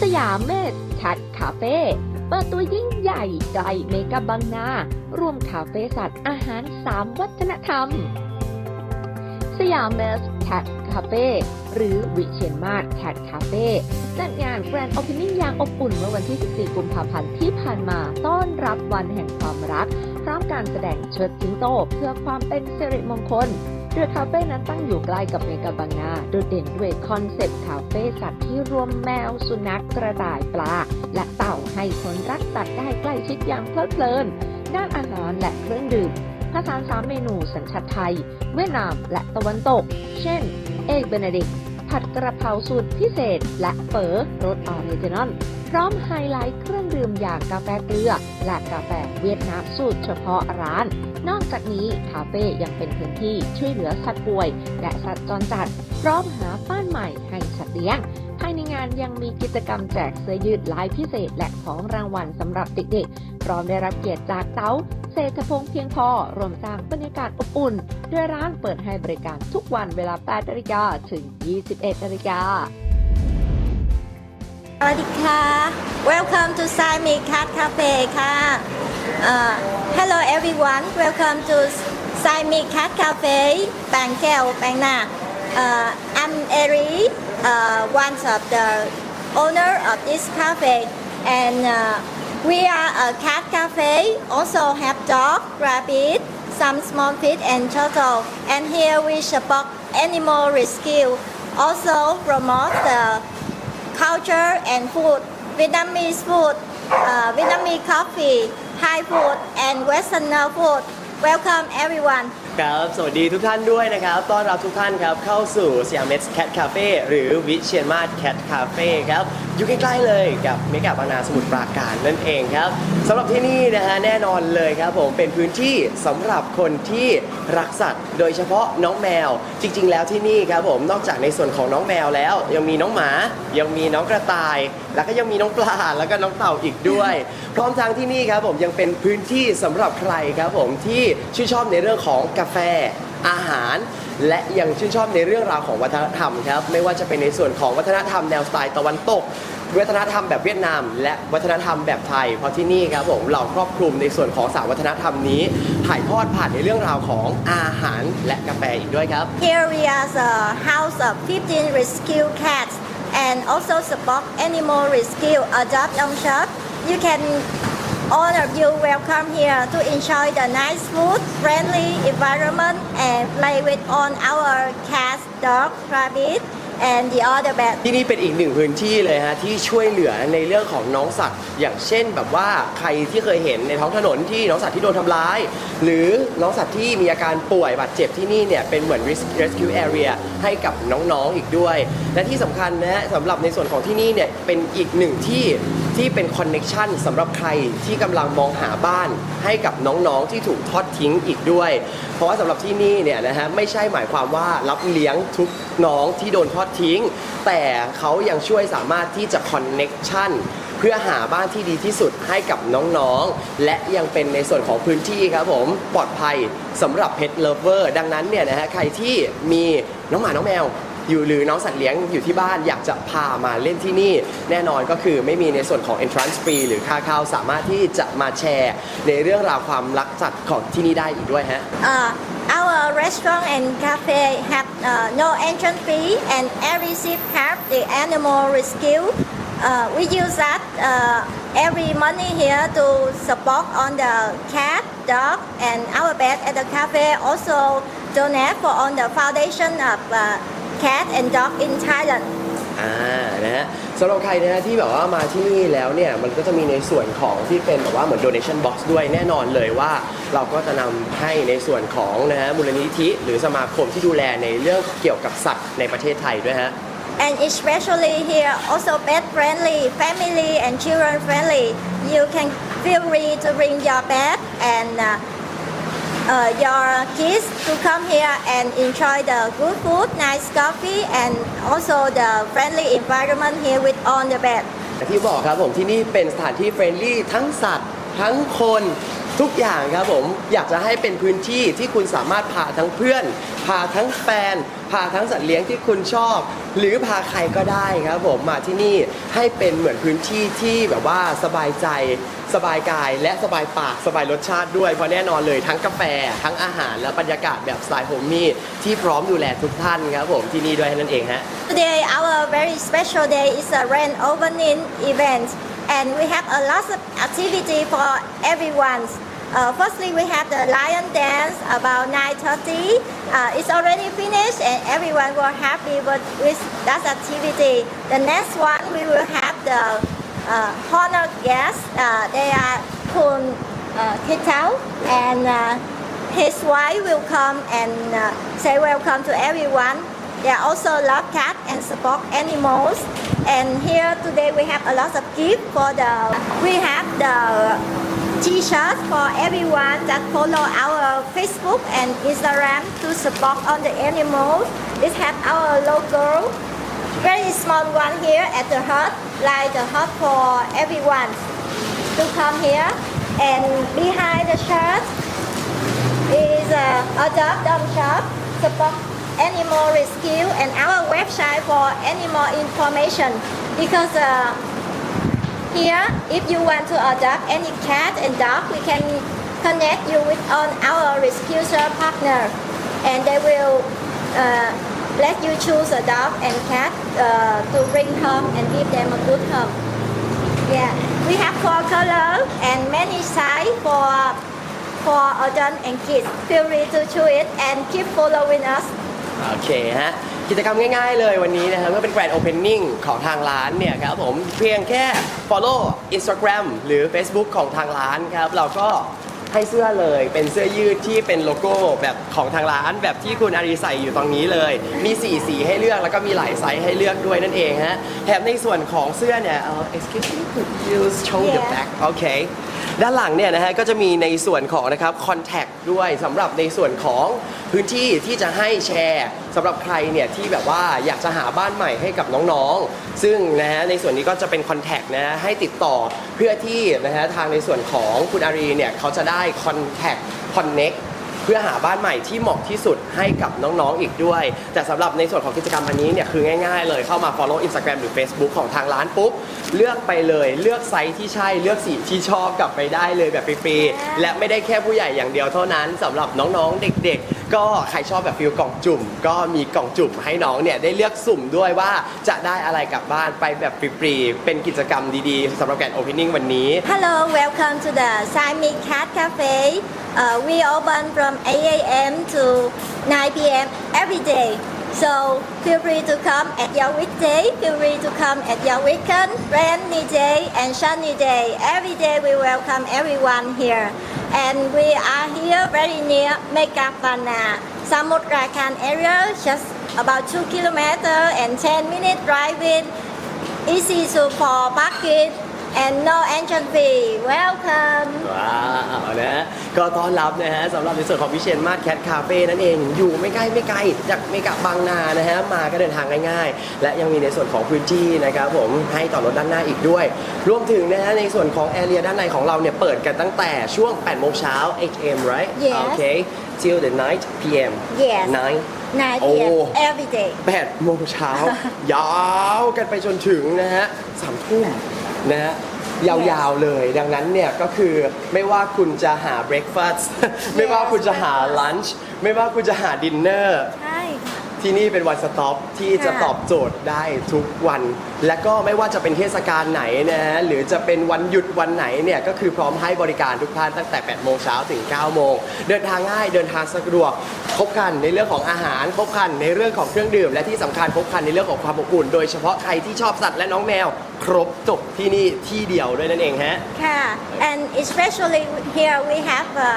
สยามเมดแคทคาเฟ่เปิดตัวยิ่งใหญ่ใกล้เมกะบางนา ร่วมคาเฟ่สัตว์อาหารสามวัฒนธรรม สยามเมสแคทคาเฟ่ หรือวิเชียนมาศแคทคาเฟ่จัดงานแกรนด์โอเพนนิ่งอย่างอบอุ่นเมื่อวันที่ 14 กุมภาพันธ์ที่ผ่านมาต้อนรับวันแห่งความรัก พร้อมการแสดงเชิดสิงโตเพื่อความเป็นสิริมงคลโดยคาเฟ่นั้นตั้งอยู่ใกล้กับเมกะบางนา โดดเด่นด้วยคอนเซ็ปต์คาเฟ่สัตว์ที่รวมแมว สุนัขกระต่ายปลา และเต่าให้คนรักสัตว์ได้ใกล้ชิดอย่างเพลิดเพลิน ด้านอาหารและเครื่องดื่มผสานสามเมนูสัญชาติไทย เวียดนามและตะวันตก เช่น เอกเบเนดิกต ผัดกระเพราสูตรพิเศษ และเฝอรสออริจินอลพร้อมไฮไลท์เครื่องดื่มอย่างกาแฟเกลือ และกาแฟเวียดนามสูตรเฉพาะร้าน นอกจากนี้คาเฟ่ยังเป็นพื้นที่ช่วยเหลือสัตว์ป่วย และสัตว์จรจัด พร้อมหาบ้านใหม่ให้สัตว์เลี้ยงภายในงานยังมีกิจกรรมแจกเสื้อยืดลายพิเศษและของรางวัลสำหรับเด็กๆ พร้อมได้รับเกียรติจากเต้า เศรษฐพงษ์เพียงพอรวมสร้างบรรยากาศอบอุ่นโดยร้านเปิดให้บริการทุกวันเวลา 8นาฬิกาถึง 21นาฬิกาสวัสดีค่ะ Welcome to Sai Mi Cat Cafe ค่ะ Uh, Hello everyone Welcome to Sai Mi Cat Cafe บางแก้วบางนา uh, I'm Eri uh, one of the owner of this cafe and uh, we are a cat cafe also have dog rabbit some small fish and turtle and here we support animal rescue also promote the culture and food, Vietnamese food, uh, Vietnamese coffee, Thai food, and Westerner food. Welcome everyone. ครับ สวัสดีทุกท่านด้วยนะครับ ต้อนรับทุกท่านครับ เข้าสู่สยามเมสแคทคาเฟ่หรือวิเชียนมาศแคทคาเฟ่ครับ อยู่ใกล้ๆเลยกับเมกะบางนาสมุทรปราการนั่นเองครับสำหรับที่นี่นะฮะแน่นอนเลยครับผมเป็นพื้นที่สำหรับคนที่รักสัตว์ โดยเฉพาะน้องแมว จริง ๆ แล้วที่นี่ครับผมนอกจากในส่วนของน้องแมวแล้ว ยังมีน้องหมา ยังมีน้องกระต่าย แล้วก็ยังมีน้องปลาแล้วก็น้องเต่าอีกด้วย พร้อมทั้งที่นี่ครับผมยังเป็นพื้นที่สำหรับใครครับผมที่ชื่นชอบในเรื่องของกาแฟ อาหาร และยังชื่นชอบในเรื่องราวของวัฒนธรรมครับไม่ว่าจะเป็นในส่วนของวัฒนธรรมแนวสไตล์ตะวันตกวัฒนธรรมแบบเวียดนาม และวัฒนธรรมแบบไทย เพราะที่นี่ครับผมเราครอบคลุมในส่วนของสามวัฒนธรรมนี้ ถ่ายทอดผ่านในเรื่องราวของอาหารและกาแฟอีกด้วยครับ Here we are the house of 15 rescue cats and also support animal rescue adopt on shop. You can all of you welcome here to enjoy the nice food, friendly environment and play with on our cats, dog, rabbit and the other pet. ที่นี่เป็นอีกหนึ่งพื้นที่เลยฮะที่ช่วยเหลือในเรื่องของน้องสัตว์ อย่างเช่นแบบว่าใครที่เคยเห็นในท้องถนนที่น้องสัตว์ที่โดนทำร้าย หรือน้องสัตว์ที่มีอาการป่วยบาดเจ็บที่นี่เนี่ยเป็นเหมือน Res- rescue area ให้กับน้องๆอีกด้วย และที่สำคัญนะฮะสำหรับในส่วนของที่นี่เนี่ยเป็นอีกหนึ่งที่ ที่เป็นคอนเน็ชันสำหรับใครที่กำลังมองหาบ้านให้กับน้องๆที่ถูกทอดทิ้งอีกด้วย เพราะว่าสำหรับที่นี่เนี่ยนะฮะไม่ใช่หมายความว่ารับเลี้ยงทุกน้องที่โดนทอดทิ้ง แต่เขายังช่วยสามารถที่จะคอนเน็ชันเพื่อหาบ้านที่ดีที่สุดให้กับน้องๆ และยังเป็นในส่วนของพื้นที่ครับผมปลอดภัยสำหรับเพ t เลเวอร์ดังนั้นเนี่ยนะฮะใครที่มีน้องหมาน้องแมว อยู่หรือน้องสัตว์เลี้ยงอยู่ที่บ้านอยากจะพามาเล่นที่นี่ แน่นอนก็คือไม่มีในส่วนของ entrance fee หรือค่าเข้าสามารถที่จะมาแชร์ในเรื่องราวความรักสัตว์ของที่นี่ได้อีกด้วยฮะ Uh, our restaurant and cafe have uh, no entrance fee and every ship have the animal rescue. Uh, we use that uh, every money here to support on the cat, dog, and our pet at the cafe. Also donate for on the foundation of uh, cat and dog in Thailand. อ่านะฮะสำหรับใครนะฮะที่แบบว่ามาที่นี่แล้วเนี่ยมันก็จะมีในส่วนของที่เป็นแบบว่าเหมือน donation box ด้วยแน่นอนเลยว่าเราก็จะนำให้ในส่วนของนะฮะมูลนิธิ หรือสมาคมที่ดูแลในเรื่องเกี่ยวกับสัตว์ในประเทศไทยด้วยฮะ and especially here also pet friendly family and children friendly you can feel free to bring your pet and uh, uh, your kids to come here and enjoy the good food nice coffee and also the friendly environment here with on the bed อย่างที่บอกครับผมที่นี่เป็นสถานที่เฟรนลี่ทั้งสัตว์ ทั้งคน ทุกอย่างครับผมอยากจะให้เป็นพื้นที่ที่คุณสามารถพาทั้งเพื่อน พาทั้งแฟน พาทั้งสัตว์เลี้ยงที่คุณชอบ หรือพาใครก็ได้ครับผมมาที่นี่ให้เป็นเหมือนพื้นที่ที่แบบว่าสบายใจ สบายกาย และสบายปากสบายรสชาติด้วยเพราะแน่นอนเลยทั้งกาแฟ ทั้งอาหารและบรรยากาศแบบสไตล์โฮมมี่ที่พร้อมดูแลทุกท่านครับผมที่นี่ด้วยนั่นเองฮะ Today, our very special day is a grand opening event, and we have a lot of activity for everyone. Uh, firstly, we have the lion dance about 9:30. Uh, it's already finished, and everyone will happy with, with that activity. The next one, we will have the uh, honored guests. Uh, they are Kun uh, Kitao and uh, his wife will come and uh, say welcome to everyone. They are also love cat and support animals. And here today we have a lot of gift for the. We have the T-shirts for everyone that follow our Facebook and Instagram to support on the animals. This have our logo. Very small one here at the hut, like the hut for everyone to come here. And behind the shirt is a dog dump shop, support animal rescue, and our website for animal information. Because uh, here, if you want to adopt any cat and dog, we can connect you with on our rescuer partner, and they will uh, let you choose a dog and cat uh, to bring home and give them a good home. Yeah, we have four colors and many size for for adult and kids. Feel free to choose it and keep following us. Okay, huh? กิจกรรมง่ายๆเลยวันนี้นะครับเมื่อเป็นแกรนด์โอเพนนิ่งของทางร้านเนี่ยครับผมเพียงแค่ follow Instagram หรือ Facebook ของทางร้านครับ เราก็ให้เสื้อเลยเป็นเสื้อยืดที่เป็นโลโก้แบบของทางร้านแบบที่คุณอารีใส่อยู่ตรงนี้เลย มี 4 สีให้เลือกแล้วก็มีหลายไซส์ให้เลือกด้วยนั่นเองฮะแถมในส่วนของเสื้อเนี่ยเอ่อ excuse me could you show the Yeah. back โอเค ด้านหลังเนี่ยนะฮะก็จะมีในส่วนของนะครับคอนแทคด้วยสำหรับในส่วนของพื้นที่ที่จะให้แชร์สำหรับใครเนี่ยที่แบบว่าอยากจะหาบ้านใหม่ให้กับน้องๆ ซึ่งนะฮะในส่วนนี้ก็จะเป็นคอนแทคนะฮะให้ติดต่อเพื่อที่นะฮะทางในส่วนของคุณอารีเนี่ยเขาจะได้คอนแทคคอนเน็ก พื่อหาบ้านใหม่ที่เหมาะที่สุดให้กับน้องๆอีกด้วย แต่สำหรับในส่วนของกิจกรรมอันนี้เนี่ยคือง่ายๆเลยเข้ามา follow Instagram หรือ Facebook ของทางร้านปุ๊บเลือกไปเลย เลือกไซส์ที่ใช่เลือกสีที่ชอบกลับไปได้เลยแบบฟรีๆและไม่ได้แค่ผู้ใหญ่อย่างเดียวเท่านั้นสำหรับน้องๆเด็ก ๆ ก็ใครชอบแบบฟิลกล่องจุ่ม ก็มีกล่องจุ่มให้น้องเนี่ยได้เลือกสุ่มด้วยว่าจะได้อะไรกลับบ้านไปแบบฟรีๆเป็นกิจกรรมดีๆสำหรับแกนโอเพนนิ่งวันนี้ Hello, welcome to the Siamese Cat Cafe. Uh, we open from 8 a.m. to 9 p.m. every day. So feel free to come at your weekday, feel free to come at your weekend, rainy day and sunny day. Every day we welcome everyone here. And we are here very near Megapana, Samudrakan area, just about 2 kilometers and 10 minute driving. Easy to for parking and no entrance fee. Welcome. ว้าวนะฮะก็ต้อนรับนะฮะสำหรับในส่วนของวิเชียนมาศแคทคาเฟ่นั่นเองอยู่ไม่ใกล้ไม่ไกลจากเมกะบางนานะฮะมาก็เดินทางง่ายๆ และยังมีในส่วนของพื้นที่นะครับผมให้ต่อรถด้านหน้าอีกด้วย รวมถึงนะฮะในส่วนของแอเรียด้านในของเราเนี่ยเปิดกันตั้งแต่ช่วง8โมงเช้า 8 a.m. right Yes. okay till the night p.m. Yes. 9 9โอ้ p.m. every day. 8โมงเช้า ยาวกันไปจนถึงนะฮะสามทุ่ม นะฮะยาวๆเลย ดังนั้นเนี่ยก็คือไม่ว่าคุณจะหาเบรคฟาสต์ ไม่ว่าคุณจะหาลันช์ไม่ว่าคุณจะหาดินเนอร์ ใช่ ที่นี่เป็นวันสต็อปที่จะค่ะตอบโจทย์ได้ทุกวัน และก็ไม่ว่าจะเป็นเทศกาลไหนนะฮะหรือจะเป็นวันหยุดวันไหนเนี่ยก็คือพร้อมให้บริการทุกท่านตั้งแต่ 8 โมงเช้าถึง 9 โมง เดินทางง่ายเดินทางสะดวกครบครันในเรื่องของอาหารครบครันในเรื่องของเครื่องดื่ม และที่สำคัญครบครันในเรื่องของความอบอุ่น โดยเฉพาะใครที่ชอบสัตว์และน้องแมว ครบจบที่นี่ที่เดียวด้วยนั่นเองฮะค่ะ and especially here we have uh,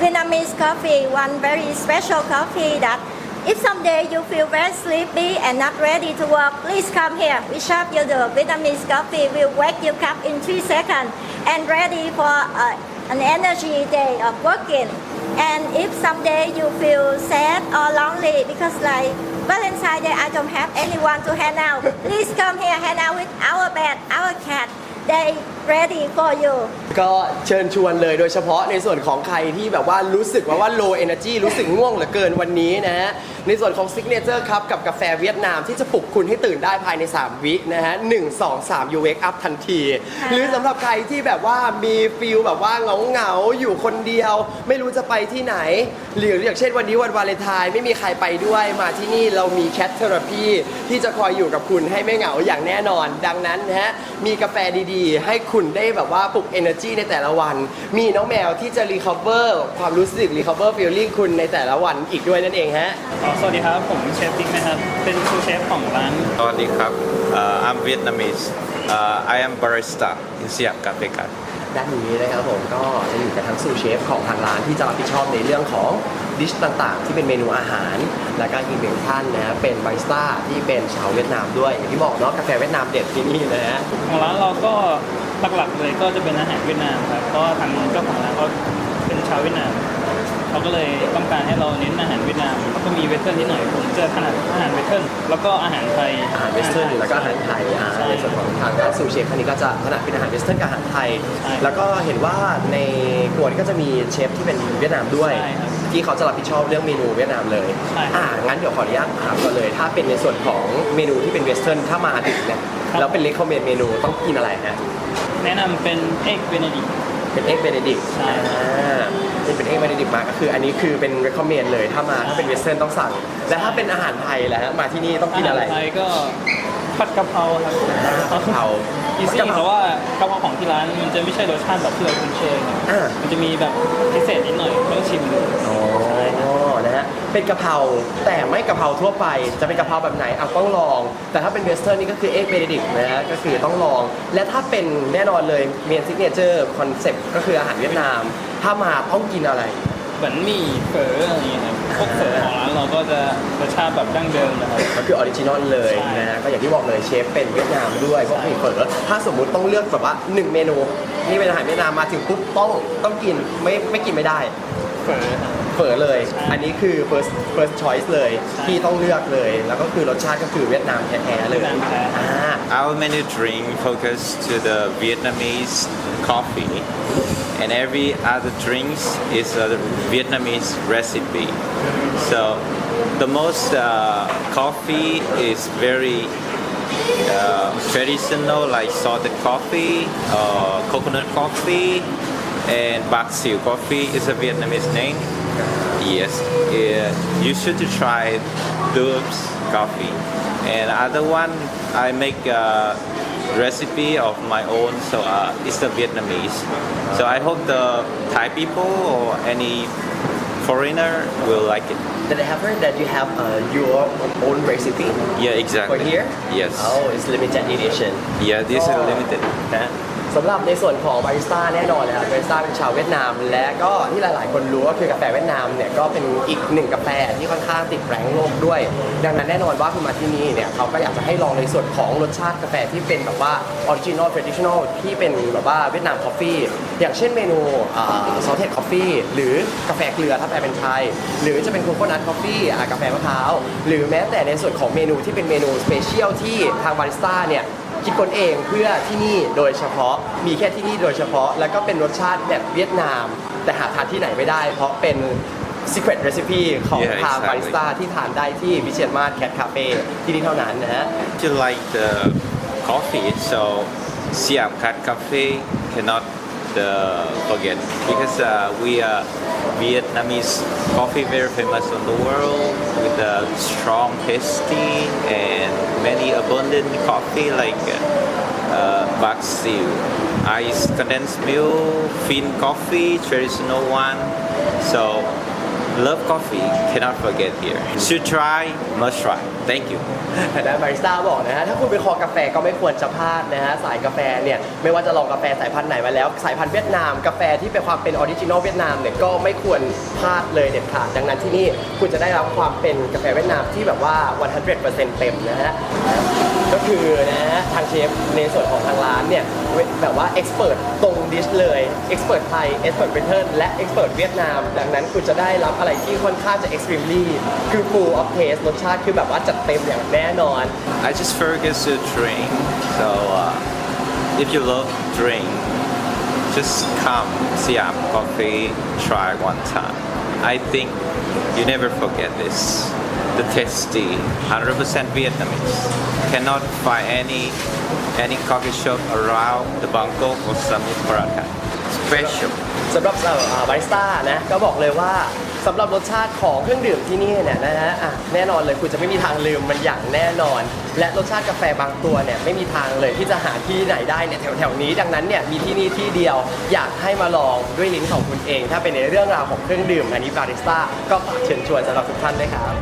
Vietnamese coffee, one very special coffee that if someday you feel very sleepy and not ready to work, please come here. We serve you the Vietnamese coffee. We'll wake you up in three seconds and ready for uh, an energy day of working. And if someday you feel sad or lonely because like Valentine's Day I don't have anyone to hang out, please come here hang out with our pet, our cat. They ready for you. ก็เชิญชวนเลยโดยเฉพาะในส่วนของใครที่แบบว่ารู้สึกว่าว่า low energy รู้สึกง่วงเหลือเกินวันนี้นะฮะในส่วนของ signature ครับกับกาแฟเวียดนามที่จะปลุกคุณให้ตื่นได้ภายใน 3 วินะฮะ1 2 3 you wake up ทันที หรือสำหรับใครที่แบบว่ามีฟิลแบบว่าเหงาเหงาๆอยู่คนเดียว ไม่รู้จะไปที่ไหน หรืออย่างเช่นวันนี้วันวาเลนไทน์ไม่มีใครไปด้วยมาที่นี่เรามีแคทเทอราพีที่จะคอยอยู่กับคุณให้ไม่เหงาอย่างแน่นอน ดังนั้นนะฮะมีกาแฟดีๆ ให้คุณได้แบบว่าปลุก energy ในแต่ละวัน มีน้องแมวที่จะ recover ความรู้สึก recover feeling คุณในแต่ละวันอีกด้วยนั่นเองฮะ อ๋อสวัสดีครับ ผมเชฟติ๊กนะครับ เป็นซูเชฟของร้าน Sawadee krab. Uh, I'm Vietnamese. Uh, I am barista in Siam Cafe Cat. ด้านนี้นะครับผมก็จะอยู่กับทั้งซูเชฟของทางร้านที่จะรับผิดชอบในเรื่องของดิชต่างๆ ที่เป็นเมนูอาหาร และก็อีกหนึ่งท่านนะฮะเป็นบาริสต้าที่เป็นชาวเวียดนามด้วยอย่างที่บอกเนาะกาแฟเวียดนามเด็ดที่นี่นะฮะ ของร้านเราก็ หลักๆเลยก็จะเป็นอาหารเวียดนามครับเพราะทางเจ้าของร้านเขาเป็นชาวเวียดนามเขาก็เลยต้องการให้เราเน้นอาหารเวียดนามแล้วก็มีเวสเทิร์นนิดหน่อยผมจะถนัดอาหารเวสเทิร์นแล้วก็อาหารไทย อาหารเวสเทิร์นแล้วก็อาหารไทยอ่าใช่ในส่วนของทางร้านซูเชฟท่านนี้ก็จะถนัดเป็นอาหารเวสเทิร์นกับอาหารไทย ใช่แล้วก็เห็นว่าในครัวนี้ก็จะมีเชฟที่เป็นเวียดนามด้วย ใช่ครับที่เขาจะรับผิดชอบเรื่องเมนูเวียดนามเลยใช่อ่างั้นเดี๋ยวขออนุญาตถามก่อนเลย ถ้าเป็นในส่วนของเมนูที่เป็นเวสเทิร์นถ้ามาถึงเนี่ยครับ แล้วเป็นเลคคอมเมนเมนูต้องกินอะไรฮะ แนะนำเป็นเอ็กเบเนดิกเป็นเอ็กเบเนดิกใช่เป็นเป็นเอ็กเบเนดิกมาก็คือ อันนี้คือเป็น recommend เลยถ้ามาถ้าเป็นเวสเทิร์นต้องสั่ง และถ้าเป็นอาหารไทยแล้วฮะมาที่นี่ต้องกินอะไรอาหารไทยก็ผัดกะเพราครับกะเพราอีซี่แต่ว่ากะเพราของที่ร้านมันจะไม่ใช่รสชาติแบบที่เราคุ้นเคยครับอ่ามันจะมีแบบพิเศษนิดหน่อยต้องชิมดู อ๋อนะฮะ เป็นกะเพราแต่ไม่กะเพราทั่วไป จะเป็นกะเพราแบบไหนเอาต้องลอง แต่ถ้าเป็นเวสเทิร์นนี่ก็คือเอ็กเบเนดิกนะฮะก็คือต้องลอง และถ้าเป็นแน่นอนเลยเมนซิกเนเจอร์คอนเซ็ปต์ก็คืออาหารเวียดนาม ถ้ามาต้องกินอะไร เหมือนหมี่เฝออะไรอย่างเงี้ยครับพวกเฝอของร้านเราก็จะรสชาติแบบดั้งเดิมนะครับ ก็คือออริจินอลเลยใช่ นะฮะก็อย่างที่บอกเลยเชฟเป็นเวียดนามด้วยพวกใช่หมี่เฝอถ้าสมมุติต้องเลือกแบบว่าหนึ่งเมนูนี่เป็นอาหารเวียดนามมาถึงปุ๊บต้องต้องกินไม่ไม่กินไม่ได้ เฝอครับ เฝอเลย ใช่ อันนี้คือ first first choice เลย ใช่ ที่ต้องเลือกเลย แล้วก็คือรสชาติก็คือเวียดนามแท้ๆเลย เวียดนามแท้ อ่า Our menu drink focus to the Vietnamese coffee, and every other drinks is a Vietnamese recipe. So the most uh, coffee is very uh, traditional, like salted coffee, uh, coconut coffee, and bạc xỉu coffee is a Vietnamese name. Yes, yeah, you should try Dub's coffee. And other one, I make a recipe of my own, so uh, it's the Vietnamese. So I hope the Thai people or any foreigner will like it. Did I have heard that you have uh, your own recipe Yeah, for exactly. here Yes. Oh it's limited edition Yeah, this is Oh. limited. นะ สำหรับในส่วนของบาริสต้าแน่นอนเลยครับบาริสต้าเป็นชาวเวียดนาม และก็ที่หลาย ๆ คนรู้ก็คือกาแฟเวียดนามเนี่ยก็เป็นอีกหนึ่งกาแฟที่ค่อนข้างติดแรงโลกด้วย ดังนั้นแน่นอนว่าคุณมาที่นี่เนี่ยเขาก็อยากจะให้ลองในส่วนของรสชาติกาแฟที่เป็นแบบว่าออริจินอลทรดิชันอลที่เป็นแบบว่าเวียดนามคอฟฟี่อย่างเช่นเมนูซอสเทสคอฟฟี่หรือกาแฟเกลือถ้าแปลเป็นไทยหรือจะเป็นโคโคนัทคอฟฟี่กาแฟมะพร้าวหรือแม้แต่ในส่วนของเมนูที่เป็นเมนูสเปเชียลที่ทางบาริสต้าเนี่ย คิดค้นเองเพื่อที่นี่โดยเฉพาะมีแค่ที่นี่โดยเฉพาะ แล้วก็เป็นรสชาติแบบเวียดนาม แต่หาทานที่ไหนไม่ได้ เพราะเป็น secret recipe ของ Yeah, ทาง exactly. บาริสต้าที่ทานได้ที่วิเชียรมาศแคทคาเฟ่ที่นี่เท่านั้นนะฮะ If you like the coffee, so Siam Cat Cafe cannot the forget because uh, we are Vietnamese coffee very famous on the world with a strong tasty and many abundant coffee like uh, bạc xỉu, ice condensed milk, fin coffee, traditional one. So love coffee cannot forget here. Should try, must try. Thank you. แต่ด้านบาริสต้าบอกนะฮะถ้าคุณเป็นคอกาแฟก็ไม่ควรจะพลาดนะฮะสายกาแฟเนี่ยไม่ว่าจะลองกาแฟสายพันธุ์ไหนมาแล้ว สายพันธุ์เวียดนามกาแฟที่เป็นความเป็นออริจินอลเวียดนามเนี่ยก็ไม่ควรพลาดเลยเด็ดขาดดังนั้นที่นี่คุณจะได้รับความเป็นกาแฟเวียดนามที่แบบว่า 100%เต็มนะฮะก็คือนะฮะทางเชฟในส่วนของทางร้านเนี่ยแบบว่าเอ็กซ์เพรสตรงดิชเลยเอ็กซ์เพรสไทยเอ็กซ์เพรสเวเทิร์นและเอ็กซ์เพรสเวียดนาม ดังนั้นคุณจะได้รับอะไที่ค่อนข้างจะ extremely คือ full of taste รสชาติคือแบบว่าจัดเต็มอย่างแน่นอน I just focus to drink. So uh, if you love drink, so just come Siam Coffee, try one time. I think you never forget this. The tasty, 100% Vietnamese. Cannot find any any coffee shop around the Bangkok or Samut Prakan. Special. สำหรับเอ่อบาริสต้านะก็บอกเลยว่าสำหรับรสชาติของเครื่องดื่มที่นี่เนี่ยนะฮะอะแน่นอนเลยคุณจะไม่มีทางลืมมันอย่างแน่นอน และรสชาติกาแฟบางตัวเนี่ยไม่มีทางเลยที่จะหาที่ไหนได้เนี่ยแถวๆนี้ดังนั้นเนี่ยมีที่นี่ที่เดียวอยากให้มาลองด้วยลิ้นของคุณเอง ถ้าเป็นในเรื่องราวของเครื่องดื่มอันนี้บาริสต้าก็ฝากเชิญชวนสำหรับทุกท่านด้วยครับ